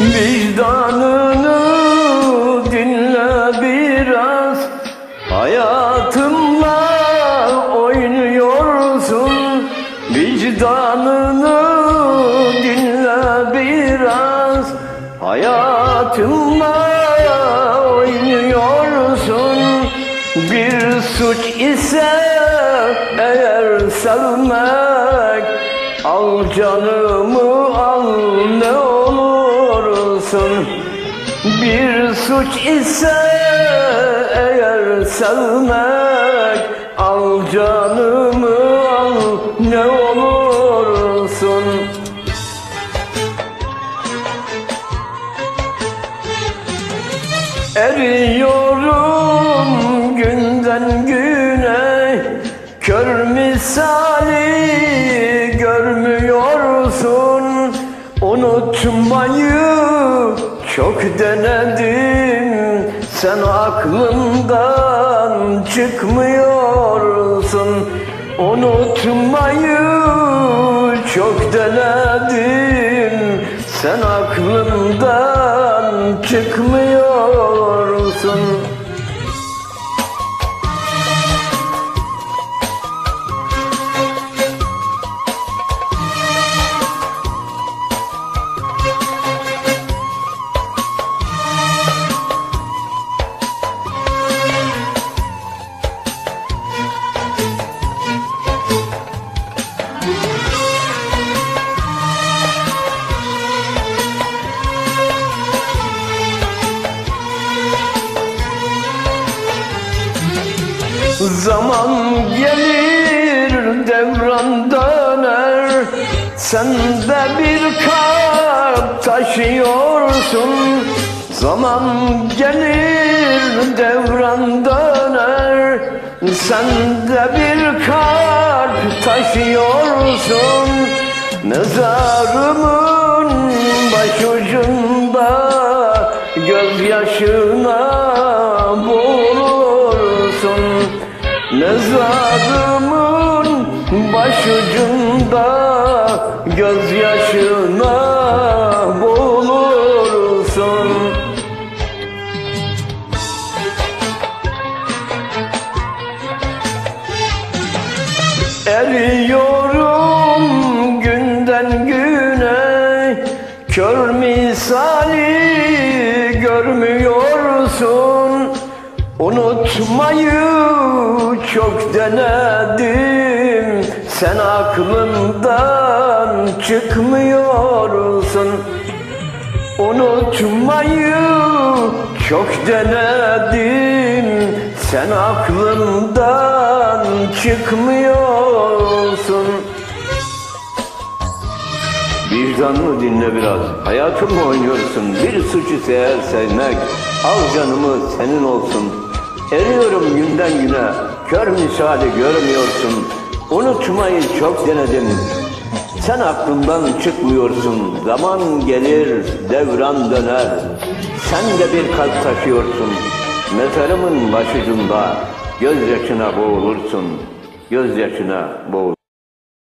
Vicdanını dinle biraz. Hayatımla oynuyorsun. Vicdanını dinle biraz. Hayatımla oynuyorsun. Bir suç ise eğer sevmek. Al canımı al ne olursun Bir suç ise eğer sevmek Al canımı al ne olursun. Eriyorum günden güne Kör misali görmüyorsun. Unutmayı çok denedim Sen aklımdan çıkmıyorsun. Unutmayı çok denedim Sen aklımdan çıkmıyorsun Zaman gelir devran döner. Sen de bir kalp taşıyorsun. Zaman gelir devran döner. Sen de bir kalp taşıyorsun. Mezarımın başucunda Gözyaşına Mezarımın başucunda Gözyaşına boğulursun. Eriyorum günden güne Kör misali görmüyorsun Unutmayı çok denedim. Sen aklımdan çıkmıyorsun. Unutmayı çok denedim. Sen aklımdan çıkmıyorsun. Vicdanını dinle biraz. Hayatımla oynuyorsun. Bir suç ise eğer sevmek. Al canımı senin olsun Eriyorum günden güne. Kör misali görmüyorsun. Unutmayı çok denedim. Sen aklımdan çıkmıyorsun. Zaman gelir devran döner. Sen de bir kalp taşıyorsun. Mezarımın başucunda Gözyaşına boğulursun. Gözyaşına boğul